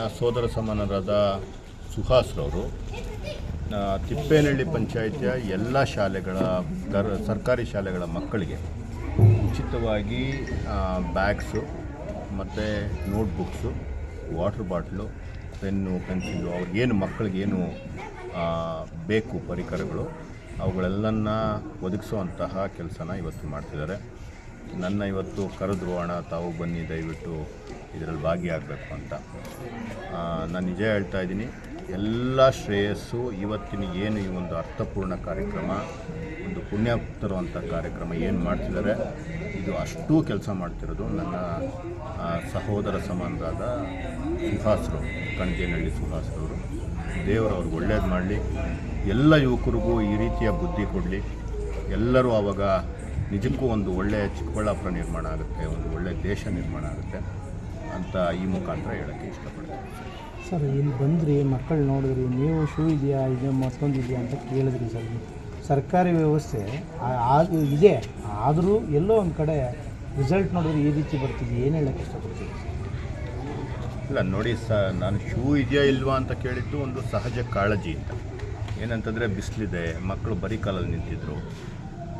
ನನ್ನ ಸೋದರ ಸಮಾನರಾದ ಸುಹಾಸ್ರವರು ತಿಪ್ಪೇನಹಳ್ಳಿ ಪಂಚಾಯಿತಿಯ ಎಲ್ಲ ಶಾಲೆಗಳ ಗರ್ ಸರ್ಕಾರಿ ಶಾಲೆಗಳ ಮಕ್ಕಳಿಗೆ ಉಚಿತವಾಗಿ ಬ್ಯಾಗ್ಸು ಮತ್ತು notebooks, water bottle, pen, pencil ಅವ್ರಿಗೇನು ಮಕ್ಕಳಿಗೇನು ಬೇಕು ಪರಿಕರಗಳು, ಅವುಗಳೆಲ್ಲನ್ನ ಒದಗಿಸುವಂತಹ ಕೆಲಸನ ಇವತ್ತು ಮಾಡ್ತಿದ್ದಾರೆ. ನನ್ನ ಇವತ್ತು ಕರೆದ್ರು, ಅಣ್ಣ, ತಾವು ಬನ್ನಿ, ದಯವಿಟ್ಟು ಇದರಲ್ಲಿ ಭಾಗಿಯಾಗಬೇಕು ಅಂತ. ನಾನು ನಿಜ ಹೇಳ್ತಾ ಇದ್ದೀನಿ, ಎಲ್ಲ ಶ್ರೇಯಸ್ಸು, ಇವತ್ತಿನ ಏನು ಈ ಒಂದು ಅರ್ಥಪೂರ್ಣ ಕಾರ್ಯಕ್ರಮ, ಒಂದು ಪುಣ್ಯ ತರುವಂಥ ಕಾರ್ಯಕ್ರಮ ಏನು ಮಾಡ್ತಿದ್ದಾರೆ, ಇದು ಅಷ್ಟೂ ಕೆಲಸ ಮಾಡ್ತಿರೋದು ನನ್ನ ಸಹೋದರ ಸಮಾನರಾದ ಸುಹಾಸ್ರು ಕಣಜೇನಹಳ್ಳಿ ಸುಹಾಸ್ರವರು. ದೇವರು ಅವ್ರಿಗೆ ಒಳ್ಳೇದು ಮಾಡಲಿ, ಎಲ್ಲ ಯುವಕರಿಗೂ ಈ ರೀತಿಯ ಬುದ್ಧಿ ಕೊಡಲಿ, ಎಲ್ಲರೂ ಆವಾಗ ನಿಜಕ್ಕೂ ಒಂದು ಒಳ್ಳೆಯ ಚಿಕ್ಕಬಳ್ಳಾಪುರ ನಿರ್ಮಾಣ ಆಗುತ್ತೆ ಒಂದು ಒಳ್ಳೆಯ ದೇಶ ನಿರ್ಮಾಣ ಆಗುತ್ತೆ ಅಂತ ಈ ಮುಖಾಂತರ ಹೇಳೋಕ್ಕೆ ಇಷ್ಟಪಡ್ತೀನಿ. ಸರ್ ಇಲ್ಲಿ ಬಂದ್ರಿ ಮಕ್ಕಳು ನೋಡಿದ್ರಿ ನೀವು ಶೂ ಇದೆಯಾ ಇದೆ ಮತ್ತೊಂದು ಇದೆಯಾ ಅಂತ ಕೇಳಿದ್ರಿ ಸರ್. ಸರ್ಕಾರಿ ವ್ಯವಸ್ಥೆ ಇದೆ. ಆದರೂ ಎಲ್ಲೋ ಒಂದು ಕಡೆ ರಿಸಲ್ಟ್ ನೋಡಿದ್ರೆ ಈ ರೀತಿ ಬರ್ತಿದೆ. ಏನು ಹೇಳಕ್ಕೆ ಇಷ್ಟಪಡ್ತೀವಿ ಇಲ್ಲ ನೋಡಿ ಸ ನಾನು ಶೂ ಇದೆಯಾ ಇಲ್ವಾ ಅಂತ ಕೇಳಿದ್ದು ಒಂದು ಸಹಜ ಕಾಳಜಿ ಅಂತ. ಏನಂತಂದರೆ ಬಿಸಿಲಿದೆ ಮಕ್ಕಳು ಬರೀ ಕಾಲಲ್ಲಿ ನಿಂತಿದ್ರು.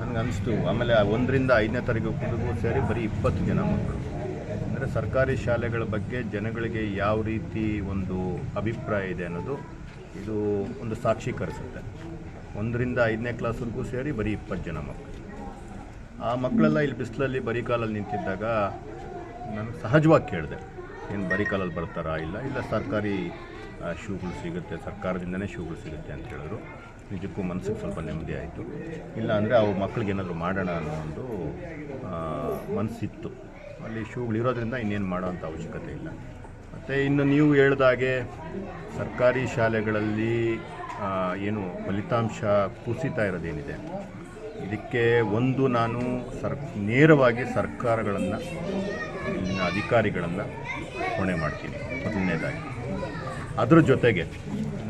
ನನಗನ್ನಿಸ್ತು ಆಮೇಲೆ ಒಂದರಿಂದ ಐದನೇ ತರಗತಿವರೆಗೂ ಸೇರಿ ಬರೀ ಇಪ್ಪತ್ತು ಜನ ಮಕ್ಕಳು. ಅಂದರೆ ಸರ್ಕಾರಿ ಶಾಲೆಗಳ ಬಗ್ಗೆ ಜನಗಳಿಗೆ ಯಾವ ರೀತಿ ಒಂದು ಅಭಿಪ್ರಾಯ ಇದೆ ಅನ್ನೋದು ಇದು ಒಂದು ಸಾಕ್ಷೀಕರಿಸುತ್ತೆ. ಒಂದರಿಂದ ಐದನೇ ಕ್ಲಾಸ್ವರೆಗೂ ಸೇರಿ ಬರೀ ಇಪ್ಪತ್ತು ಜನ ಮಕ್ಕಳು. ಆ ಮಕ್ಕಳೆಲ್ಲ ಇಲ್ಲಿ ಬಿಸಿಲಲ್ಲಿ ಬರೀ ಕಾಲಲ್ಲಿ ನಿಂತಿದ್ದಾಗ ನಾನು ಸಹಜವಾಗಿ ಕೇಳಿದೆ, ಏನು ಬರೀ ಕಾಲಲ್ಲಿ ಬರ್ತಾರಾ? ಇಲ್ಲ ಇಲ್ಲ ಸರ್ಕಾರಿ ಶೂಗಳು ಸಿಗುತ್ತೆ, ಸರ್ಕಾರದಿಂದನೇ ಶೂಗಳು ಸಿಗುತ್ತೆ ಅಂತ ಹೇಳಿದ್ರು. ನಿಜಕ್ಕೂ ಮನಸ್ಸಿಗೆ ಸ್ವಲ್ಪ ನೆಮ್ಮದಿ ಆಯಿತು. ಇಲ್ಲ ಅಂದರೆ ಅವು ಮಕ್ಳಿಗೆ ಏನಾದರೂ ಮಾಡೋಣ ಅನ್ನೋ ಒಂದು ಮನಸ್ಸಿತ್ತು. ಅಲ್ಲಿ ಶೂಗಳು ಇರೋದ್ರಿಂದ ಇನ್ನೇನು ಮಾಡೋವಂಥ ಅವಶ್ಯಕತೆ ಇಲ್ಲ. ಮತ್ತು ಇನ್ನು ನೀವು ಹೇಳ್ದಾಗೆ ಸರ್ಕಾರಿ ಶಾಲೆಗಳಲ್ಲಿ ಏನು ಫಲಿತಾಂಶ ಕುಸಿತಾ ಇರೋದೇನಿದೆ. ಇದಕ್ಕೆ ಒಂದು ನಾನು ಸರ್, ನೇರವಾಗಿ ಸರ್ಕಾರಗಳನ್ನು, ಇಲ್ಲಿನ ಅಧಿಕಾರಿಗಳನ್ನು ಹೊಣೆ ಮಾಡ್ತೀನಿ. ಮೊದಲನೇದಾಗಿ. ಅದ್ರ ಜೊತೆಗೆ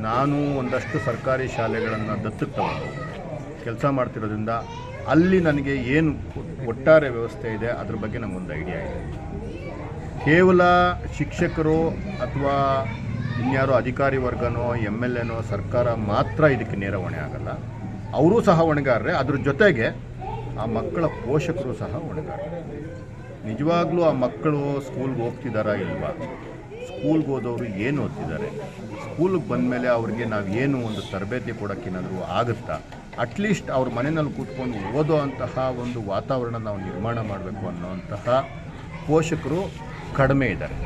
ನಾನು ಒಂದಷ್ಟು ಸರ್ಕಾರಿ ಶಾಲೆಗಳನ್ನು ದತ್ತಕ್ಕೆ ತಗೊಂಡು ಕೆಲಸ ಮಾಡ್ತಿರೋದ್ರಿಂದ ಅಲ್ಲಿ ನನಗೆ ಏನು ಒಟ್ಟಾರೆ ವ್ಯವಸ್ಥೆ ಇದೆ ಅದ್ರ ಬಗ್ಗೆ ನಮಗೊಂದು ಐಡಿಯಾ ಇದೆ. ಕೇವಲ ಶಿಕ್ಷಕರು ಅಥವಾ ಇನ್ಯಾರೋ ಅಧಿಕಾರಿ ವರ್ಗನೋ ಎಂ ಎಲ್ ಎನೋ, ಸರ್ಕಾರ ಮಾತ್ರ ಇದಕ್ಕೆ ನೇರ ಹೊಣೆ ಆಗಲ್ಲ. ಅವರೂ ಸಹ ಹೊಣೆಗಾರರೆ, ಅದ್ರ ಜೊತೆಗೆ ಆ ಮಕ್ಕಳ ಪೋಷಕರು ಸಹ ಹೊಣೆಗಾರರು. ನಿಜವಾಗ್ಲೂ ಆ ಮಕ್ಕಳು ಸ್ಕೂಲ್ಗೆ ಹೋಗ್ತಿದ್ದಾರಾ ಇಲ್ವಾ? ಸ್ಕೂಲ್ಗೆ ಹೋದವರು ಏನು ಓದ್ತಿದ್ದಾರೆ? ಸ್ಕೂಲ್ಗೆ ಬಂದಮೇಲೆ ಅವ್ರಿಗೆ ನಾವು ಏನು ಒಂದು ತರಬೇತಿ ಕೊಡೋಕ್ಕೇನಾದರೂ ಆಗುತ್ತಾ? ಅಟ್ಲೀಸ್ಟ್ ಅವ್ರ ಮನೆಯಲ್ಲಿ ಕೂತ್ಕೊಂಡು ಓದೋ ಅಂತಹ ಒಂದು ವಾತಾವರಣ ನಾವು ನಿರ್ಮಾಣ ಮಾಡಬೇಕು ಅನ್ನೋಂತಹ ಪೋಷಕರು ಕಡಿಮೆ ಇದ್ದಾರೆ.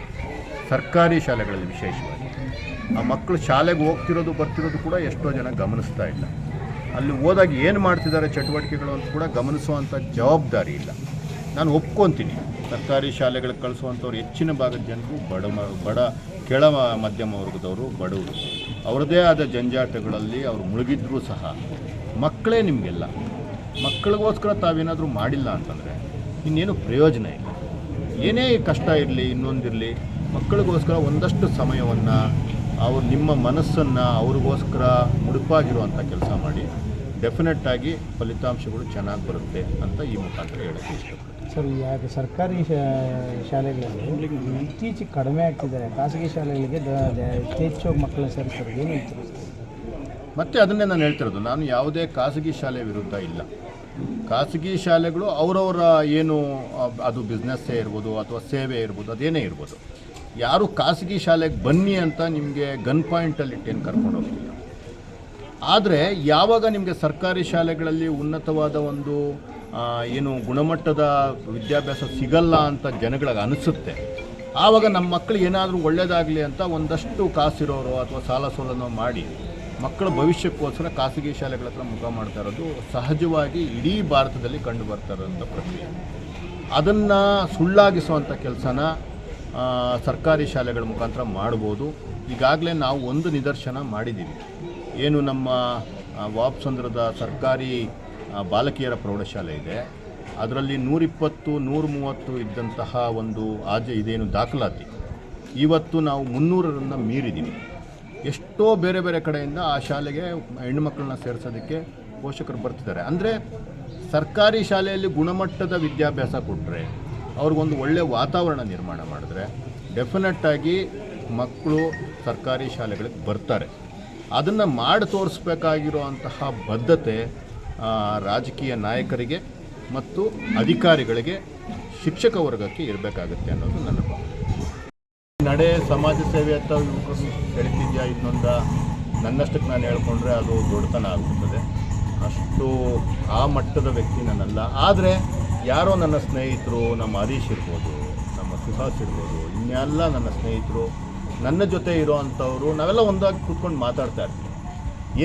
ಸರ್ಕಾರಿ ಶಾಲೆಗಳಲ್ಲಿ ವಿಶೇಷವಾಗಿ. ಆ ಮಕ್ಕಳು ಶಾಲೆಗೆ ಹೋಗ್ತಿರೋದು, ಬರ್ತಿರೋದು ಕೂಡ ಎಷ್ಟೋ ಜನ ಗಮನಿಸ್ತಾ ಇಲ್ಲ. ಅಲ್ಲಿ ಹೋದಾಗ ಏನು ಮಾಡ್ತಿದ್ದಾರೆ ಚಟುವಟಿಕೆಗಳು ಅಂತ ಕೂಡ ಗಮನಿಸುವಂಥ ಜವಾಬ್ದಾರಿ ಇಲ್ಲ. ನಾನು ಒಪ್ಕೊತೀನಿ. ಸರ್ಕಾರಿ ಶಾಲೆಗಳಿಗೆ ಕಳಿಸುವಂಥವ್ರು ಹೆಚ್ಚಿನ ಭಾಗದ ಜನರು ಬಡ ಬಡ, ಕೆಳ ಮಧ್ಯಮ ವರ್ಗದವರು ಬಡವರು. ಅವ್ರದ್ದೇ ಆದ ಜಂಜಾಟಗಳಲ್ಲಿ ಅವರು ಮುಳುಗಿದ್ರೂ ಸಹ ಮಕ್ಕಳೇ ನಿಮಗೆಲ್ಲ. ಮಕ್ಕಳಿಗೋಸ್ಕರ ತಾವೇನಾದರೂ ಮಾಡಿಲ್ಲ ಅಂತಂದರೆ ಇನ್ನೇನು ಪ್ರಯೋಜನ ಇಲ್ಲ. ಏನೇ ಕಷ್ಟ ಇರಲಿ, ಇನ್ನೊಂದಿರಲಿ, ಮಕ್ಕಳಿಗೋಸ್ಕರ ಒಂದಷ್ಟು ಸಮಯವನ್ನು ಅವ್ರು ನಿಮ್ಮ ಮನಸ್ಸನ್ನು ಅವ್ರಿಗೋಸ್ಕರ ಮುಡುಪಾಗಿರುವಂಥ ಕೆಲಸ ಮಾಡಿ, ಡೆಫಿನೆಟ್ಟಾಗಿ ಫಲಿತಾಂಶಗಳು ಚೆನ್ನಾಗಿ ಬರುತ್ತೆ ಅಂತ ಈ ಮುಖಾಂತರ ಹೇಳೋಕ್ಕೆ ಇಷ್ಟಪಡ್ತೀನಿ. ಸರ್ ಯಾಕೆ ಸರ್ಕಾರಿ ಶಾಲೆಗಳಲ್ಲಿ ಇತ್ತೀಚೆಗೆ ಕಡಿಮೆ ಆಗ್ತಿದ್ದಾರೆ. ಖಾಸಗಿ ಶಾಲೆಗಳಿಗೆ ಹೆಚ್ಚು ಮಕ್ಕಳ ಯಥೇಚ್ಛವಾಗಿ ಸರ್ ಸೇರಿಸ್ತಾರೆ ಏನು ಮತ್ತೆ ಅದನ್ನೇ ನಾನು ಹೇಳ್ತಿರೋದು ನಾನು ಯಾವುದೇ ಖಾಸಗಿ ಶಾಲೆ ವಿರುದ್ಧ ಇಲ್ಲ. ಖಾಸಗಿ ಶಾಲೆಗಳು ಅವರವರ ಏನು ಅದು ಬಿಸ್ನೆಸ್ಸೇ ಇರ್ಬೋದು ಅಥವಾ ಸೇವೆ ಇರ್ಬೋದು, ಅದೇನೇ ಇರ್ಬೋದು. ಯಾರು ಖಾಸಗಿ ಶಾಲೆಗೆ ಬನ್ನಿ ಅಂತ ನಿಮಗೆ ಗನ್ ಪಾಯಿಂಟಲ್ಲಿ ಇಟ್ಟೇನು ಕರ್ಕೊಂಡು ಹೋಗ್ತಿಲ್ಲ. ಆದರೆ ಯಾವಾಗ ನಿಮಗೆ ಸರ್ಕಾರಿ ಶಾಲೆಗಳಲ್ಲಿ ಉನ್ನತವಾದ ಒಂದು ಏನು ಗುಣಮಟ್ಟದ ವಿದ್ಯಾಭ್ಯಾಸ ಸಿಗಲ್ಲ ಅಂತ ಜನಗಳಿಗೆ ಅನಿಸುತ್ತೆ. ಆವಾಗ ನಮ್ಮ ಮಕ್ಕಳು ಏನಾದರೂ ಒಳ್ಳೆಯದಾಗಲಿ ಅಂತ ಒಂದಷ್ಟು ಕಾಸಿರೋರು ಅಥವಾ ಸಾಲ ಸೋಲನೋ ಮಾಡಿ ಮಕ್ಕಳ ಭವಿಷ್ಯಕ್ಕೋಸ್ಕರ ಖಾಸಗಿ ಶಾಲೆಗಳ ಹತ್ರ ಮುಖ ಮಾಡ್ತಾ ಇರೋದು ಸಹಜವಾಗಿ ಇಡೀ ಭಾರತದಲ್ಲಿ ಕಂಡು ಬರ್ತಾ ಇರೋಂಥ ಪ್ರಕ್ರಿಯೆ. ಅದನ್ನು ಸುಳ್ಳಾಗಿಸುವಂಥ ಕೆಲಸನ ಸರ್ಕಾರಿ ಶಾಲೆಗಳ ಮುಖಾಂತರ ಮಾಡ್ಬೋದು. ಈಗಾಗಲೇ ನಾವು ಒಂದು ನಿದರ್ಶನ ಮಾಡಿದ್ದೀವಿ. ಏನು ನಮ್ಮ ವಾಪ್ಸಂದ್ರದ ಸರ್ಕಾರಿ ಬಾಲಕಿಯರ ಪ್ರೌಢಶಾಲೆ ಇದೆ. ಅದರಲ್ಲಿ ನೂರಿಪ್ಪತ್ತು ನೂರ ಮೂವತ್ತು ಇದ್ದಂತಹ ಒಂದು ಆಜೆ ಇದೇನು ದಾಖಲಾತಿ. ಇವತ್ತು ನಾವು ಮುನ್ನೂರರನ್ನು ಮೀರಿದ್ದೀವಿ ಎಷ್ಟೋ ಬೇರೆ ಬೇರೆ ಕಡೆಯಿಂದ ಆ ಶಾಲೆಗೆ ಹೆಣ್ಣುಮಕ್ಕಳನ್ನ ಸೇರಿಸೋದಕ್ಕೆ ಪೋಷಕರು ಬರ್ತಿದ್ದಾರೆ. ಅಂದರೆ ಸರ್ಕಾರಿ ಶಾಲೆಯಲ್ಲಿ ಗುಣಮಟ್ಟದ ವಿದ್ಯಾಭ್ಯಾಸ ಕೊಟ್ಟರೆ ಅವ್ರಿಗೊಂದು ಒಳ್ಳೆಯ ವಾತಾವರಣ ನಿರ್ಮಾಣ ಮಾಡಿದ್ರೆ ಡೆಫಿನೆಟ್ಟಾಗಿ ಮಕ್ಕಳು ಸರ್ಕಾರಿ ಶಾಲೆಗಳಿಗೆ ಬರ್ತಾರೆ. ಅದನ್ನು ಮಾಡಿ ತೋರಿಸ್ಬೇಕಾಗಿರೋ ಅಂತಹ ಬದ್ಧತೆ ರಾಜಕೀಯ ನಾಯಕರಿಗೆ ಮತ್ತು ಅಧಿಕಾರಿಗಳಿಗೆ ಶಿಕ್ಷಕ ವರ್ಗಕ್ಕೆ ಇರಬೇಕಾಗುತ್ತೆ ಅನ್ನೋದು ನನ್ನ ಭಾವನೆ. ನಡೆ ಸಮಾಜ ಸೇವೆ ಅಂತ ಹೇಳ್ತಿದ್ಯಾ ಇನ್ನೊಂದ? ನನ್ನಷ್ಟಕ್ಕೆ ನಾನು ಹೇಳ್ಕೊಂಡ್ರೆ ಅದು ದೊಡ್ಡತನ ಆಗುತ್ತದೆ ಅಷ್ಟು ಆ ಮಟ್ಟದ ವ್ಯಕ್ತಿ ನನ್ನಲ್ಲ. ಆದರೆ ಯಾರೋ ನನ್ನ ಸ್ನೇಹಿತರು, ನಮ್ಮ ಹರೀಶ್ ಇರ್ಬೋದು, ನಮ್ಮ ಸುಹಾಸ್ ಇರ್ಬೋದು ಇನ್ನೆಲ್ಲ ನನ್ನ ಸ್ನೇಹಿತರು, ನನ್ನ ಜೊತೆ ಇರೋ ಅಂಥವ್ರು, ನಾವೆಲ್ಲ ಒಂದಾಗಿ ಕೂತ್ಕೊಂಡು ಮಾತಾಡ್ತಾ ಇರ್ತೀವಿ.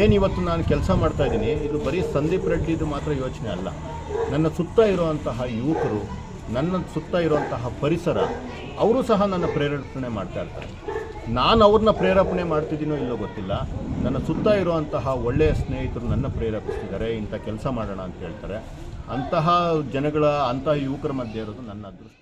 ಏನು ಇವತ್ತು ನಾನು ಕೆಲಸ ಮಾಡ್ತಾ ಇದ್ದೀನಿ, ಇದು ಬರೀ ಸಂದೀಪ್ ರೆಡ್ಡಿದು ಮಾತ್ರ ಯೋಚನೆ ಅಲ್ಲ. ನನ್ನ ಸುತ್ತ ಇರುವಂತಹ ಯುವಕರು, ನನ್ನ ಸುತ್ತ ಇರುವಂತಹ ಪರಿಸರ, ಅವರು ಸಹ ನನ್ನ ಪ್ರೇರೇಪಣೆ ಮಾಡ್ತಾ ಇರ್ತಾರೆ. ನಾನು ಅವ್ರನ್ನ ಪ್ರೇರೇಪಣೆ ಮಾಡ್ತಿದ್ದೀನೋ ಇಲ್ಲೋ ಗೊತ್ತಿಲ್ಲ. ನನ್ನ ಸುತ್ತ ಇರುವಂತಹ ಒಳ್ಳೆಯ ಸ್ನೇಹಿತರು ನನ್ನ ಪ್ರೇರೇಪಿಸ್ತಿದ್ದಾರೆ, ಇಂಥ ಕೆಲಸ ಮಾಡೋಣ ಅಂತ ಹೇಳ್ತಾರೆ. ಅಂತಹ ಜನಗಳ, ಅಂತಹ ಯುವಕರ ಮಧ್ಯೆ ಇರೋದು ನನ್ನ ಅದೃಷ್ಟ.